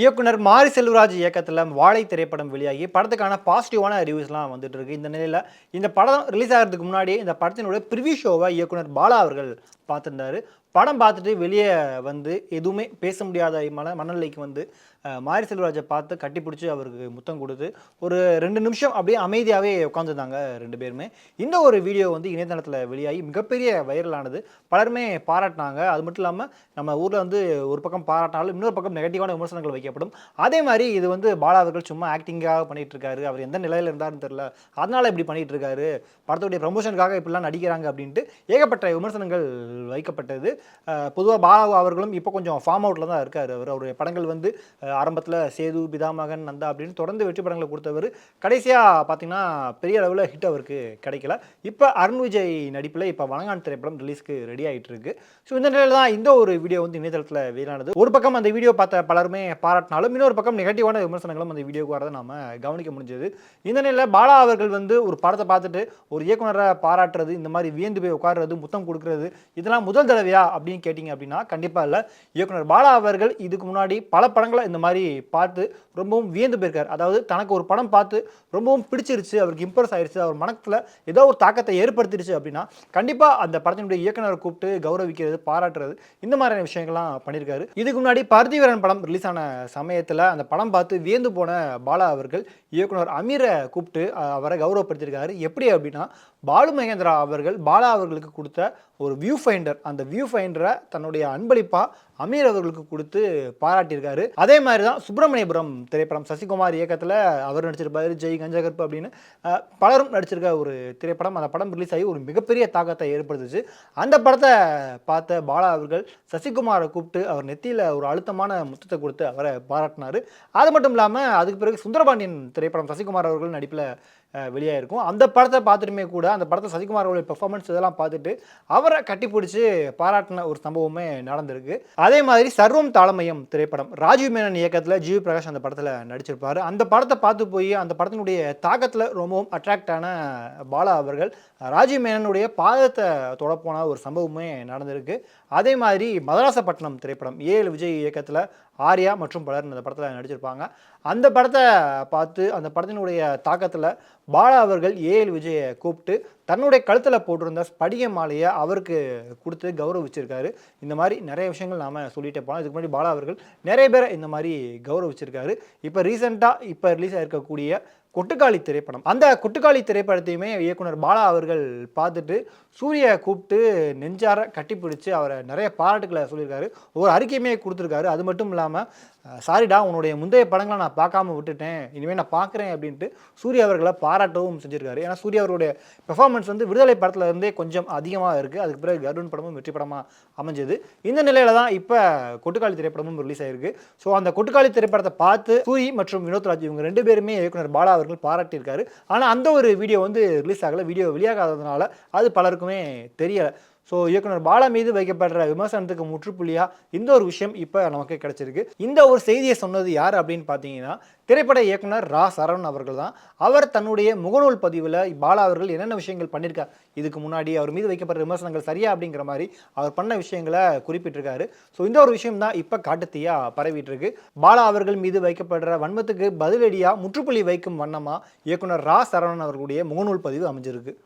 இயக்குனர் மாரி செல்வராஜ் இயக்கத்தில் வாழை திரைப்படம் வெளியாகி படத்துக்கான பாசிட்டிவான ரிவ்யூஸ்லாம் வந்துட்டு இருக்கு. இந்த நிலையில் இந்த படம் ரிலீஸ் ஆகிறதுக்கு முன்னாடி இந்த படத்தினுடைய ப்ரிவியூ ஷோவை இயக்குனர் பாலா அவர்கள் பார்த்துருந்தாரு. படம் பார்த்துட்டு வெளியே வந்து எதுவுமே பேச முடியாத மன மனநிலைக்கு வந்து மாரி செல்வராஜை பார்த்து கட்டி பிடிச்சி அவருக்கு முத்தம் கொடுத்து ஒரு ரெண்டு நிமிஷம் அப்படியே அமைதியாகவே உட்காந்துருந்தாங்க ரெண்டு பேருமே. இந்த ஒரு வீடியோ வந்து இணையதளத்தில் வெளியாகி மிகப்பெரிய வைரலானது. பலருமே பாராட்டினாங்க. அது மட்டும் இல்லாமல் நம்ம ஊரில் வந்து ஒரு பக்கம் பாராட்டினாலும் இன்னொரு பக்கம் நெகட்டிவான விமர்சனங்கள் வைக்கப்படும். அதே மாதிரி இது வந்து பாலா அவர்கள் சும்மா ஆக்டிங்காக பண்ணிகிட்டு இருக்காரு அவர் எந்த நிலையில் இருந்தாருன்னு தெரில அதனால் இப்படி பண்ணிகிட்டு இருக்காரு படத்துடைய ப்ரமோஷனுக்காக இப்படிலாம் நடிக்கிறாங்க அப்படின்ட்டு ஏகப்பட்ட விமர்சனங்கள் வைக்கப்பட்டது. பொதுவாக பாலா அவர்களும் இப்போ கொஞ்சம் ஃபார்ம் அவுட்டில் தான் இருக்கார். அவர் அவருடைய படங்கள் வந்து ஆரம்பத்தில் சேது பிதாமகன் நந்தா அப்படின்னு தொடர்ந்து வெற்றி படங்களை கொடுத்தவர். கடைசியாக பார்த்தீங்கன்னா பெரிய அளவில் ஹிட் அவருக்கு கிடைக்கல. இப்போ அருண் விஜய் நடிப்பில் இப்போ வணங்கான் திரைப்படம் ரிலீஸ்க்கு ரெடி ஆகிட்டு இருக்கு. ஸோ இந்த நிலையில் தான் இந்த ஒரு வீடியோ வந்து இணையதளத்தில் வெளியானது. ஒரு பக்கம் அந்த வீடியோ பார்த்த பலருமே பாராட்டினாலும் இன்னொரு பக்கம் நெகட்டிவான விமர்சனங்களும் அந்த வீடியோக்கு வரதை நாம கவனிக்க முடிஞ்சது. இந்த நிலையில் பாலா அவர்கள் வந்து ஒரு படத்தை பார்த்துட்டு ஒரு இயக்குனரை பாராட்டுறது இந்த மாதிரி வியந்து போய் உட்கார்றது முத்தம் கொடுக்கறது இது இதெல்லாம் முதல் தடவையா அப்படின்னு கேட்டிங்க அப்படின்னா கண்டிப்பாக இல்லை. இயக்குனர் பாலா அவர்கள் இதுக்கு முன்னாடி பல படங்களை இந்த மாதிரி பார்த்து ரொம்பவும் வியந்து போயிருக்கார். அதாவது தனக்கு ஒரு படம் பார்த்து ரொம்பவும் பிடிச்சிருச்சு அவருக்கு இம்ப்ரெஸ் ஆயிடுச்சு அவர் மனத்தில் ஏதோ ஒரு தாக்கத்தை ஏற்படுத்திடுச்சு அப்படின்னா கண்டிப்பாக அந்த படத்தினுடைய இயக்குனரை கூப்பிட்டு கௌரவிக்கிறது பாராட்டுறது இந்த மாதிரியான விஷயங்கள்லாம் பண்ணியிருக்காரு. இதுக்கு முன்னாடி பருத்திவீரன் படம் ரிலீஸ் ஆன சமயத்தில் அந்த படம் பார்த்து வியந்து போன பாலா அவர்கள் இயக்குனர் அமீரை கூப்பிட்டு அவரை கௌரவப்படுத்தியிருக்காரு. எப்படி அப்படின்னா பாலு மகேந்திரா அவர்கள் பாலா அவர்களுக்கு கொடுத்த ஒரு வியூ ஃபைண்டர் அந்த வியூ ஃபைண்டரை தன்னுடைய அன்பளிப்பாக அமீர் அவர்களுக்கு கொடுத்து பாராட்டியிருக்காரு. அதே மாதிரி தான் சுப்பிரமணியபுரம் திரைப்படம் சசிகுமார் இயக்கத்தில் அவர் நடிச்சிருப்பாரு ஜெய் கஞ்சகற்பு அப்படின்னு பலரும் நடிச்சிருக்க ஒரு திரைப்படம். அந்த படம் ரிலீஸ் ஆகி ஒரு மிகப்பெரிய தாக்கத்தை ஏற்படுத்துச்சு. அந்த படத்தை பார்த்த பாலா அவர்கள் சசிகுமாரை கூப்பிட்டு அவர் நெத்தியில் ஒரு அழுத்தமான முத்தத்தை கொடுத்து அவரை பாராட்டினார். அது மட்டும் இல்லாமல் அதுக்கு பிறகு சுந்தரபாண்டியன் திரைப்படம் சசிகுமார் அவர்கள் நடிப்பில் வெளியாயிருக்கும். அந்த படத்தை பார்த்துட்டுமே கூட அந்த படத்தை சசிகுமார் அவருடைய பெர்ஃபார்மன்ஸ் இதெல்லாம் பார்த்துட்டு அவரை கட்டி கண்டுபிடிச்சு பாராட்டின ஒரு சம்பவமே நடந்திருக்கு. அதே மாதிரி சர்வம் தாளமயம் திரைப்படம். ராஜீவ் மேனன் இயக்கத்தில் ஜிவி பிரகாஷ் அந்த படத்தில் நடிச்சிருப்பார். அந்த படத்தை பார்த்து போய் அந்த படத்தினுடைய தாக்கத்தில் ரொம்பவும் அட்ராக்ட் ஆன பாலா அவர்கள் ராஜீவ் மேனனுடைய பாதத்தை தொடப்போன ஒரு சம்பவமே நடந்திருக்கு. அதே மாதிரி மதராசப்பட்டினம் திரைப்படம் ஏழு விஜய் இயக்கத்தில் ஆர்யா மற்றும் பலர் இந்த படத்தில் நடிச்சிருப்பாங்க. அந்த படத்தை பார்த்து அந்த படத்தினுடைய தாக்கத்தில் பாலா அவர்கள் ஏஎல் விஜயை கூப்பிட்டு தன்னுடைய கழுத்தில் போட்டிருந்த ஸ்படிக மாலையை அவருக்கு கொடுத்து கௌரவிச்சிருக்காரு. இந்த மாதிரி நிறைய விஷயங்கள் நாம சொல்லிட்டே போகலாம் இதுக்கு முன்னாடி பாலா அவர்கள் நிறைய பேரை இந்த மாதிரி கௌரவிச்சிருக்காரு. இப்போ ரீசெண்டாக இப்போ ரிலீஸ் ஆகிருக்கக்கூடிய கொட்டுக்காளி திரைப்படம். அந்த கொட்டுக்காளி திரைப்படத்தையுமே இயக்குனர் பாலா அவர்கள் பார்த்துட்டு சூர்யா கூப்பிட்டு நெஞ்சார கட்டிப்பிடிச்சு அவரை நிறைய பாராட்டுக்களை சொல்லியிருக்காரு. ஒரு அறிக்கையுமே கொடுத்துருக்காரு. அது மட்டும் இல்லாமல் சாரிடா உன்னுடைய முந்தைய படங்களை நான் பார்க்காம விட்டுட்டேன். இனிமேல் நான் பார்க்குறேன் அப்படின்ட்டு சூர்யா அவர்களை பாராட்டவும் செஞ்சுருக்காரு. ஏன்னா சூர்யா அவருடைய பெர்ஃபார்மன்ஸ் வந்து விடுதலை படத்தில் இருந்தே கொஞ்சம் அதிகமாக இருக்குது அதுக்கு பிறகு கருடன் படமும் வெற்றி படமாக அமைஞ்சது. இந்த நிலையில தான் இப்போ கொட்டுக்காளி திரைப்படமும் ரிலீஸ் ஆயிருக்கு. ஸோ அந்த கொட்டுக்காளி திரைப்படத்தை பார்த்து சூரி மற்றும் வினோத் ராஜ் இவங்க ரெண்டு பேருமே இயக்குனர் பாலா அவர்கள் பாராட்டியிருக்காரு. ஆனால் அந்த ஒரு வீடியோ வந்து ரிலீஸ் ஆகலை. வீடியோ வெளியாகாததுனால அது பலருக்குமே தெரியலை. ஸோ இயக்குனர் பாலா மீது வைக்கப்படுற விமர்சனத்துக்கு முற்றுப்புள்ளியாக இந்த ஒரு விஷயம் இப்போ நமக்கு கிடைச்சிருக்கு. இந்த ஒரு செய்தியை சொன்னது யார் அப்படின்னு பார்த்தீங்கன்னா திரைப்பட இயக்குனர் ரா. சரவணன் அவர்கள் தான். அவர் தன்னுடைய முகநூல் பதிவில் பாலா அவர்கள் என்னென்ன விஷயங்கள் பண்ணியிருக்கார் இதுக்கு முன்னாடி அவர் மீது வைக்கப்படுற விமர்சனங்கள் சரியா அப்படிங்கிற மாதிரி அவர் பண்ண விஷயங்களை குறிப்பிட்டிருக்காரு. ஸோ இந்த ஒரு விஷயம் தான் இப்போ காட்டுத்தீயா பரவிட்டு இருக்கு பாலா அவர்கள் மீது வைக்கப்படுற வன்மத்துக்கு பதிலடியாக முற்றுப்புள்ளி வைக்கும் வண்ணமாக இயக்குனர் ரா. சரவணன் அவர்களுடைய முகநூல் பதிவு அமைஞ்சிருக்கு.